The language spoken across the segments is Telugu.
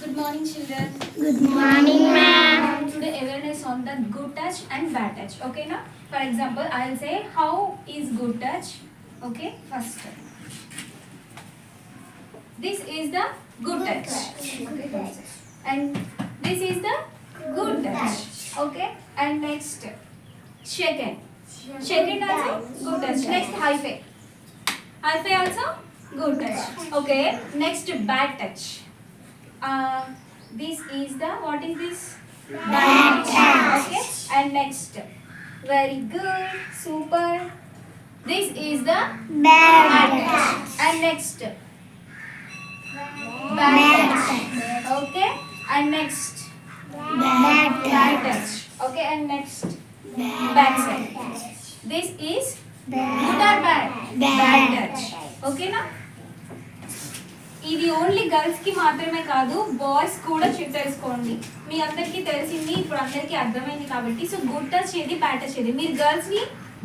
Good morning, children. Good morning, ma'am. Today awareness on the good touch and bad touch. Okay, now for example, I'll say how is good touch. Okay, first. This is the good touch. Okay, and this is the good touch. Okay, and next second. Second also good touch. Next high five. High five also good touch. Okay, next bad touch. Uh, this is the what is this? Bad touch. Okay, and next, very good, super. This is the Bad touch. And next, touch. Okay, and next, touch. Okay, and next, back side. This is good or bad? Bad touch. Okay, na? ఇది ఓన్లీ గర్ల్స్కి మాత్రమే కాదు బాయ్స్ కూడా చెక్ తెలుసుకోండి మీ అందరికీ తెలిసింది ఇప్పుడు అందరికీ అర్థమైంది కాబట్టి. సో గుడ్ టచ్ ఏది బ్యాడ్ టచ్ ఏది మీరు గర్ల్స్ని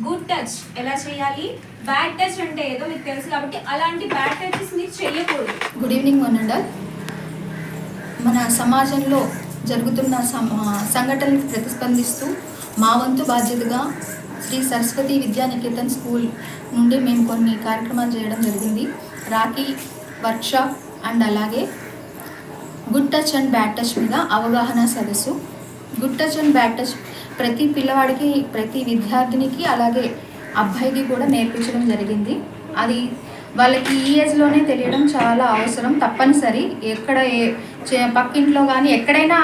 గుడ్ టచ్ ఎలా చేయాలి? బ్యాడ్ టచ్ అంటే ఏదో మీకు తెలుసు కాబట్టి అలాంటి బ్యాడ్ టచెస్ మీరు చేయకూడదు. గుడ్ ఈవినింగ్ వనండర్ మన సమాజంలో జరుగుతున్న సంఘటనలకు ప్రతిస్పందిస్తూ మా వంతు బాధ్యతగా శ్రీ సరస్వతి విద్యానికేతన్ స్కూల్ నుండి మేము కొన్ని కార్యక్రమాలు చేయడం జరిగింది. రాఖీ వర్క్షాప్ అండ్ అలాగే good touch and bad touch మీద అవగాహన సదస్సు. Good touch and bad touch ప్రతి పిల్లవాడికి ప్రతి విద్యార్థినికి అలాగే అబ్బాయికి కూడా నేర్పించడం జరిగింది. అది వాళ్ళకి ఈ ఏజ్లోనే తెలియడం చాలా అవసరం తప్పనిసరి. ఎక్కడ ఏ పక్కింట్లో కానీ ఎక్కడైనా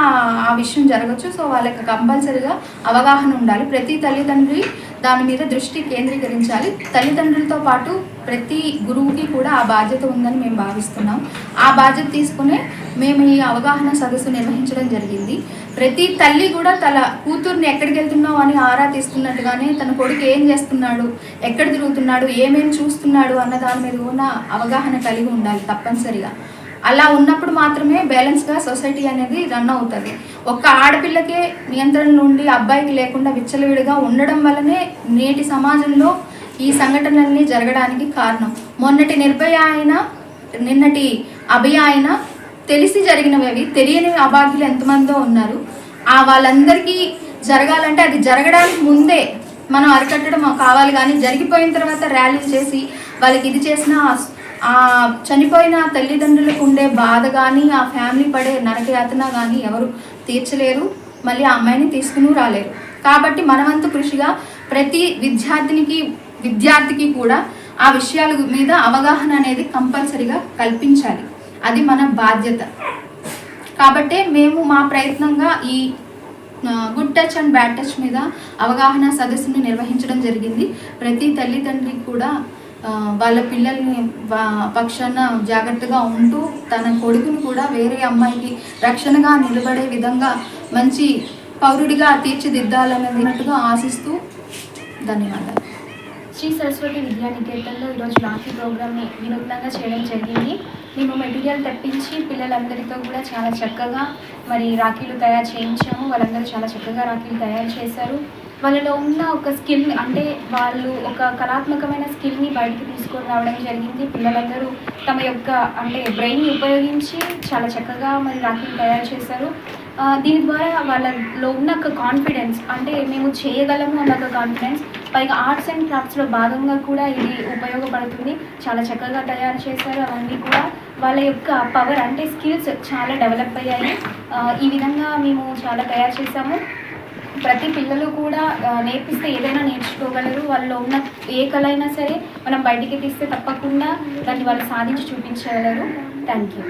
ఆ- విషయం జరగచ్చు. సో వాళ్ళకి కంపల్సరిగా అవగాహన ఉండాలి. ప్రతి తల్లిదండ్రి దాని మీద దృష్టి కేంద్రీకరించాలి. తల్లిదండ్రులతో పాటు ప్రతి గురువుకి కూడా ఆ బాధ్యత ఉందని మేము భావిస్తున్నాం. ఆ బాధ్యత తీసుకునే మేము ఈ అవగాహన సదస్సు నిర్వహించడం జరిగింది. ప్రతి తల్లి కూడా తన కూతుర్ని ఎక్కడికి వెళ్తున్నావు అని ఆరా తీస్తున్నట్టుగానే తన కొడుకు ఏం చేస్తున్నాడు? ఎక్కడ తిరుగుతున్నాడు? ఏమేమి చూస్తున్నాడు? అన్న దాని మీద కూడా అవగాహన కలిగి ఉండాలి తప్పనిసరిగా. అలా ఉన్నప్పుడు మాత్రమే బ్యాలెన్స్గా సొసైటీ అనేది రన్ అవుతుంది. ఒక్క ఆడపిల్లకే నియంత్రణ నుండి అబ్బాయికి లేకుండా విచ్చలవిడిగా ఉండడం వల్లనే నేటి సమాజంలో ఈ సంఘటనలన్నీ జరగడానికి కారణం. మొన్నటి నిర్భయ అయిన నిన్నటి అభయ ఆయన తెలిసి జరిగినవి అవి తెలియని అభాగ్యులు ఎంతమందో ఉన్నారు. ఆ వాళ్ళందరికీ జరగాలంటే అది జరగడానికి ముందే మనం అరికట్టడం కావాలి. కానీ జరిగిపోయిన తర్వాత ర్యాలీలు చేసి వాళ్ళకి ఇది చేసిన ఆ చనిపోయిన తల్లిదండ్రులకు ఉండే బాధ కానీ ఆ ఫ్యామిలీ పడే నరకయాతన కానీ ఎవరు తీర్చలేరు. మళ్ళీ ఆ అమ్మాయిని తీసుకుని రాలేరు. కాబట్టి మనవంతు కృషిగా ప్రతి విద్యార్థినికి విద్యార్థికి కూడా ఆ విషయాల మీద అవగాహన అనేది కంపల్సరిగా కల్పించాలి. అది మన బాధ్యత. కాబట్టే మేము మా ప్రయత్నంగా ఈ good touch and bad touch మీద అవగాహన సదస్సును నిర్వహించడం జరిగింది. ప్రతి తల్లిదండ్రికి కూడా వాళ్ళ పిల్లల్ని పక్షాన జాగ్రత్తగా ఉంటూ తన కొడుకుని కూడా వేరే అమ్మాయికి రక్షణగా నిలబడే విధంగా మంచి పౌరుడిగా తీర్చిదిద్దాలన్నదినట్టుగా ఆశిస్తూ ధన్యవాదాలు. శ్రీ సరస్వతి విద్యానికేతన్లో ఈరోజు రాఖీ ప్రోగ్రామ్ని వినూత్నంగా చేయడం జరిగింది. మేము మెటీరియల్ తెప్పించి పిల్లలందరితో కూడా చాలా చక్కగా మరి రాఖీలు తయారు చేయించాము. వాళ్ళందరూ చాలా చక్కగా రాఖీలు తయారు చేశారు. వాళ్ళలో ఉన్న ఒక స్కిల్ అంటే వాళ్ళు ఒక కళాత్మకమైన స్కిల్ని బయటికి తీసుకొని రావడం జరిగింది. పిల్లలందరూ తమ యొక్క అంటే బ్రెయిన్ని ఉపయోగించి చాలా చక్కగా మరి రాఖీని తయారు చేశారు. దీని ద్వారా వాళ్ళలో ఉన్న ఒక కాన్ఫిడెన్స్ అంటే మేము చేయగలము అన్న ఒక కాన్ఫిడెన్స్ పైగా ఆర్ట్స్ అండ్ క్రాఫ్ట్స్లో భాగంగా కూడా ఇది ఉపయోగపడుతుంది. చాలా చక్కగా తయారు చేశారు. అవన్నీ కూడా వాళ్ళ యొక్క పవర్ అంటే స్కిల్స్ చాలా డెవలప్ అయ్యాయి. ఈ విధంగా మేము చాలా తయారు చేసాము ప్రతి పిల్లలు కూడా నేర్పిస్తే ఏదైనా నేర్చుకోగలరు. వాళ్ళలో ఉన్న ఏ కళ అయినా సరే మనం బయటికి తీస్తే తప్పకుండా దాన్ని వాళ్ళు సాధించి చూపించగలరు. Thank you